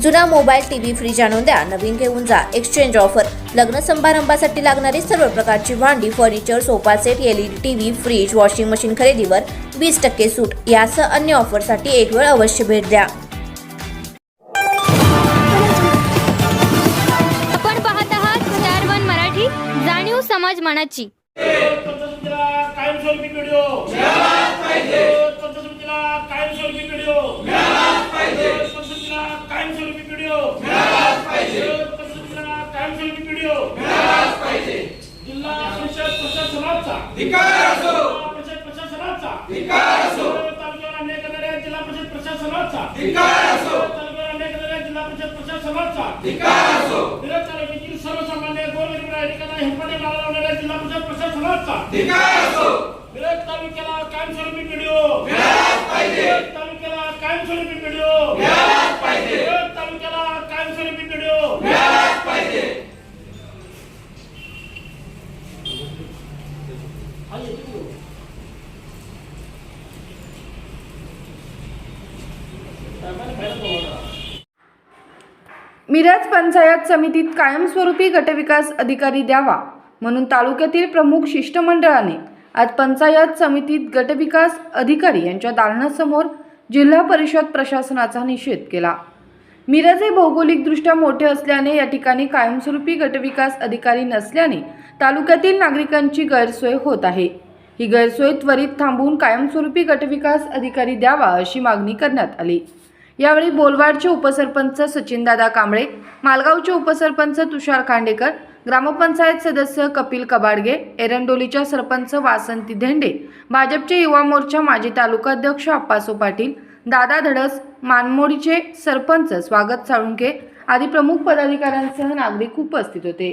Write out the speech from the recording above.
जुना mobile TV fridge आणून द्या. नवीन घेऊन जा. एक्सचेंज ऑफर लग्न समारंभासाठी लागणारी सर्व प्रकारची भांडी furniture sofa set LED TV fridge washing machine खरेदीवर वीस टक्के सूट. यासह अन्य ऑफरसाठी एक वेळ अवश्य भेट द्या. आपण पाहत आहात स्टार वन मराठी जाणीव समाज मनाची. कायमस्वरूपी व्हिडिओ पंचसमितीला कायमस्वरूपी व्हिडिओ पंचसमितीला कायमस्वरूपी व्हिडिओ पंचसमितीला कायमस्वरूपी व्हिडिओ जिल्हा परिषद प्रशासनाचा जिल्हा परिषद प्रशासनाचा तालुक्यावर अन्याय करणाऱ्या जिल्हा परिषद प्रशासनाचा तालुक्यावर अन्याय करणाऱ्या जिल्हा परिषद प्रशासनाचा मिरज तालुक्यातील सर्वसामान्य गोरगरीब नागरिकांना हिंपणे मारा लावणाऱ्या जिल्हा परिषद प्रशासनाचा मिरज तालुक्याला कायमस्वरूपी व्हिडिओ मिरज तालुक्याला कायमस्वरूपी व्हिडिओ मिरज तालुक्याला कायमस्वरूपी व्हिडिओ हा, येतो व्हिडिओ. साहेबांनी बाहेर बोलवलं. मिरज पंचायत समितीत कायमस्वरूपी गटविकास अधिकारी द्यावा म्हणून तालुक्यातील प्रमुख शिष्टमंडळाने आज पंचायत समितीत गटविकास अधिकारी यांच्या दालनासमोर जिल्हा परिषद प्रशासनाचा निषेध केला. मिरज हे भौगोलिकदृष्ट्या मोठे असल्याने या ठिकाणी कायमस्वरूपी गटविकास अधिकारी नसल्याने तालुक्यातील नागरिकांची गैरसोय होत आहे. ही गैरसोय त्वरित थांबवून कायमस्वरूपी गटविकास अधिकारी द्यावा अशी मागणी करण्यात आली. यावेळी बोलवाडचे उपसरपंच सचिनदादा कांबळे मालगावचे उपसरपंच तुषार खांडेकर ग्रामपंचायत सदस्य कपिल कबाडगे एरंडोलीच्या सरपंच वासंती धेंडे भाजपचे युवा मोर्चा माजी तालुकाध्यक्ष अप्पासो पाटील दादा धडस मानमोडीचे सरपंच स्वागत साळुंके आदी प्रमुख पदाधिकाऱ्यांसह नागरिक उपस्थित होते.